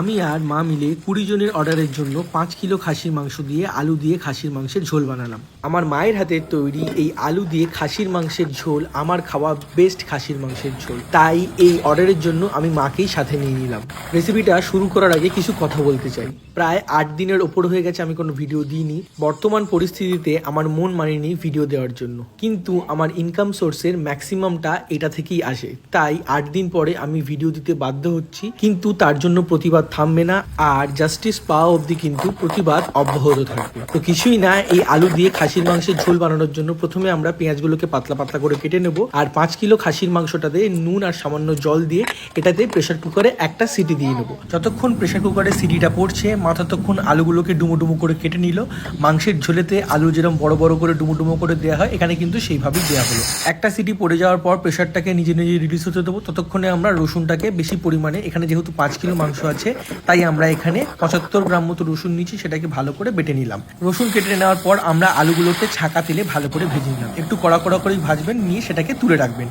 আমি আর মা মিলে কুড়ি জনের অর্ডারের জন্য পাঁচ কিলো খাসির মাংস দিয়ে আলু দিয়ে খাসির মাংসের ঝোল বানালাম। আমার মায়ের হাতের তৈরি এই আলু দিয়ে খাসির মাংসের ঝোল আমার খাওয়া বেস্ট খাসির মাংসের ঝোল। তাই এই অর্ডারের জন্য আমি মাকেই সাথে নিয়ে নিলাম। রেসিপিটা শুরু করার আগে কিছু কথা বলতে চাই। প্রায় আট দিনের ওপর হয়ে গেছে আমি কোনো ভিডিও দিইনি। বর্তমান পরিস্থিতিতে আমার মন মানেনি ভিডিও দেওয়ার জন্য। কিন্তু আমার ইনকাম সোর্সের ম্যাক্সিমামটা এটা থেকেই আসে। তাই আট দিন পরে আমি ভিডিও দিতে বাধ্য হচ্ছি। কিন্তু তার জন্য প্রতিবাদ থামবে না আর জাস্টিস পাওয়া অবধি কিন্তু প্রতিবাদ অব্যাহত থাকবে। তো কিছুই না, এই আলু দিয়ে খাসির মাংসের ঝোল বানানোর জন্য প্রথমে আমরা পেঁয়াজগুলোকে পাতলা পাতলা করে কেটে নেব আর পাঁচ কিলো খাসির মাংসটাতে নুন আর সামান্য জল দিয়ে এটাতে প্রেশার কুকারে একটা সিটি দিয়ে নেব। যতক্ষণ প্রেশার কুকারে সিটিটা পড়ছে, মা ততক্ষণ আলুগুলোকে ডুমো ডুমো করে কেটে নিল। মাংসের ঝোলেতে আলু যেরকম বড় বড় করে ডুমো ডুমো করে দেওয়া হয়, এখানে কিন্তু সেইভাবেই দেওয়া হলো। একটা সিটি পড়ে যাওয়ার পর প্রেশারটাকে নিজে নিজে রিলিজ হতে দেবো। ততক্ষণে আমরা রসুনটাকে বেশি পরিমাণে, এখানে যেহেতু পাঁচ কিলো মাংস আছে তাই আমরা এখানে পঁচাত্তর গ্রাম মতো রসুন নিচ্ছি সেটাকে ভালো করে বেটে নিলাম। রসুন কেটে নেওয়ার পর আমরা আলুগুলোকে ছাকা তেলে ভালো করে ভেজে নিলাম। একটু কড়া কড়া করে ভাজবেন, নিয়ে সেটাকে তুলে রাখবেন।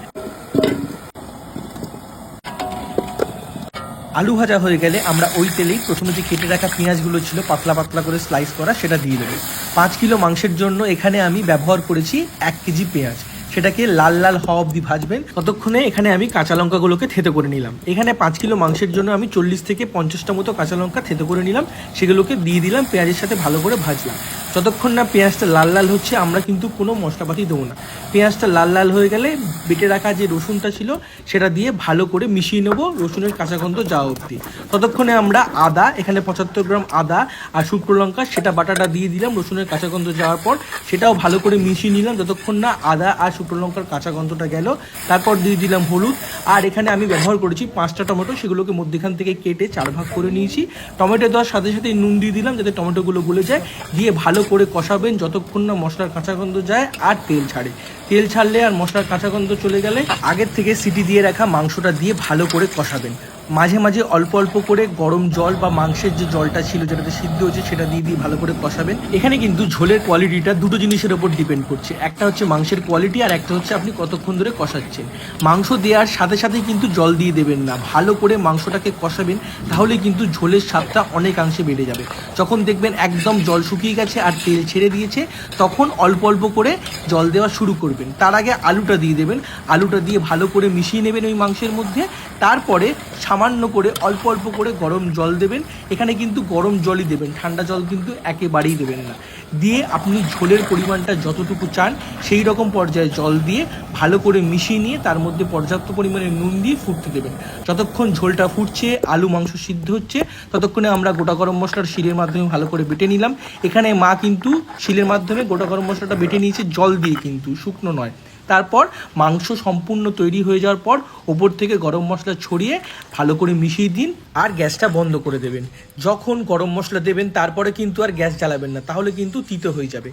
আলু ভাজা হয়ে গেলে আমরা ওই তেলেই প্রথমে যে কেটে রাখা পেঁয়াজগুলো ছিল, পাতলা পাতলা করে স্লাইস করা, সেটা দিয়ে দেবো। পাঁচ কিলো মাংসের জন্য এখানে আমি ব্যবহার করেছি এক কেজি পেঁয়াজ। সেটাকে লাল লাল হওয়া অব্দি ভাজবেন। ততক্ষণে এখানে আমি কাঁচা লঙ্কাগুলোকে থেতে করে নিলাম। এখানে পাঁচ কিলো মাংসের জন্য আমি চল্লিশ থেকে পঞ্চাশটা মতো কাঁচা লঙ্কা থেতে করে নিলাম। সেগুলোকে দিয়ে দিলাম, পেঁয়াজের সাথে ভালো করে ভাজলাম। যতক্ষণ না পেঁয়াজটা লাল লাল হচ্ছে, আমরা কিন্তু কোনো মশলাপাতি দেবো না। পেঁয়াজটা লাল লাল হয়ে গেলে বেটে রাখা যে রসুনটা ছিল, সেটা দিয়ে ভালো করে মিশিয়ে নেব রসুনের কাঁচা গন্ধ যাওয়া অবধি। ততক্ষণে আমরা আদা, এখানে পঁচাত্তর গ্রাম আদা আর শুকনো লঙ্কা, সেটা বাটাটা দিয়ে দিলাম রসুনের কাঁচা গন্ধ যাওয়ার পর, সেটাও ভালো করে মিশিয়ে নিলাম যতক্ষণ না আদা আর শুকনো লঙ্কার কাঁচা গন্ধটা গেল। তারপর দিয়ে দিলাম হলুদ। আর এখানে আমি ব্যবহার করেছি পাঁচটা টমেটো, সেগুলোকে মধ্যেখান থেকে কেটে চার ভাগ করে নিয়েছি। টমেটো দেওয়ার সাথে সাথে নুন দিয়ে দিলাম যাতে টমেটোগুলো গলে যায়। দিয়ে ভালো করে কষাবেন যতক্ষণ না মশলার কাঁচা গন্ধ যায় আর তেল ছাড়ে। তেল ছাড়লে আর মশলার কাঁচা গন্ধ চলে গেলে আগের থেকে সিটি দিয়ে রাখা মাংসটা দিয়ে ভালো করে কষাবেন। মাঝে মাঝে অল্প অল্প করে গরম জল বা মাংসের যে জলটা ছিল যেটাতে সিদ্ধ হচ্ছে সেটা দিয়ে দিয়ে ভালো করে কষাবেন। এখানে কিন্তু ঝোলের কোয়ালিটিটা দুটো জিনিসের ওপর ডিপেন্ড করছে। একটা হচ্ছে মাংসের কোয়ালিটি আর একটা হচ্ছে আপনি কতক্ষণ ধরে কষাচ্ছেন। মাংস দেওয়ার সাথে সাথে কিন্তু জল দিয়ে দেবেন না। ভালো করে মাংসটাকে কষাবেন, তাহলে কিন্তু ঝোলের স্বাদটা অনেকাংশে বেড়ে যাবে। যখন দেখবেন একদম জল শুকিয়ে গেছে আর তেল ছেড়ে দিয়েছে, তখন অল্প অল্প করে জল দেওয়া শুরু করবেন। তার আগে আলুটা দিয়ে দেবেন। আলুটা দিয়ে ভালো করে মিশিয়ে নেবেন ওই মাংসের মধ্যে। তারপরে সামান্য করে, অল্প অল্প করে গরম জল দেবেন। এখানে কিন্তু গরম জলই দেবেন, ঠান্ডা জল কিন্তু একেবারেই দেবেন না। দিয়ে আপনি ঝোলের পরিমাণটা যতটুকু চান, সেই রকম পর্যায়ে জল দিয়ে ভালো করে মিশিয়ে নিয়ে তার মধ্যে পর্যাপ্ত পরিমাণে নুন দিয়ে ফুটতে দেবেন। যতক্ষণ ঝোলটা ফুটছে, আলু, মাংস সিদ্ধ হচ্ছে, ততক্ষণে আমরা গোটা গরম মশলার শিলের মাধ্যমে ভালো করে বেটে নিলাম। এখানে মা কিন্তু শিলের মাধ্যমে গোটা গরম মশলাটা বেটে নিয়েছে, জল দিয়ে কিন্তু, শুকনো নয়। তারপর মাংস সম্পূর্ণ তৈরি হয়ে যাওয়ার পর ওপর থেকে গরম মশলা ছড়িয়ে ভালো করে মিশিয়ে দিন আর গ্যাসটা বন্ধ করে দেবেন। যখন গরম মশলা দেবেন, তারপরে কিন্তু আর গ্যাস জ্বালাবেন না, তাহলে কিন্তু তিতো হয়ে যাবে।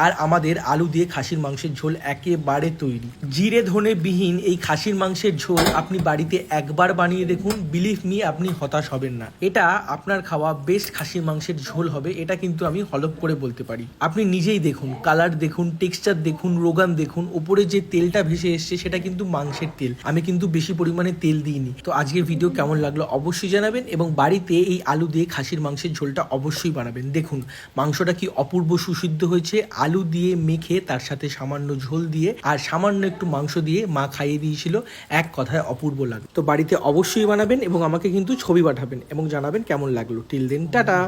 আর আমাদের আলু দিয়ে খাসির মাংসের ঝোল একেবারে তৈরি। জিরে ধনে বিহীন এই খাসির মাংসের ঝোল আপনি বাড়িতে একবার বানিয়ে দেখুন বিলিভ মি আপনি হতাশ হবেন না। এটা আপনার খাওয়া বেস্ট খাসির মাংসের ঝোল হবে, এটা কিন্তু আমি হলপ করে বলতে পারি। আপনি নিজেই দেখুন কালার দেখুন টেক্সচার দেখুন, রোগান দেখুন, ওপরে যে তেলটা ভেসে এসছে, সেটা কিন্তু মাংসের তেল। আমি কিন্তু বেশি পরিমাণে তেল দিইনি। তো আজকের ভিডিও কেমন লাগল অবশ্যই জানাবেন এবং বাড়িতে এই আলু দিয়ে খাসির মাংসের ঝোলটা অবশ্যই বানাবেন। দেখুন, মাংসটা কি অপূর্ব সুসিদ্ধ হয়েছে। আলু দিয়ে মেখে তার সাথে সামান্য ঝোল দিয়ে আর সামান্য একটু মাংস দিয়ে মা খাইয়ে দিয়েছিল। এক কথায় অপূর্ব লাগে। তো বাড়িতে অবশ্যই বানাবেন এবং আমাকে কিন্তু ছবি পাঠাবেন এবং জানাবেন কেমন লাগল। Till then tata!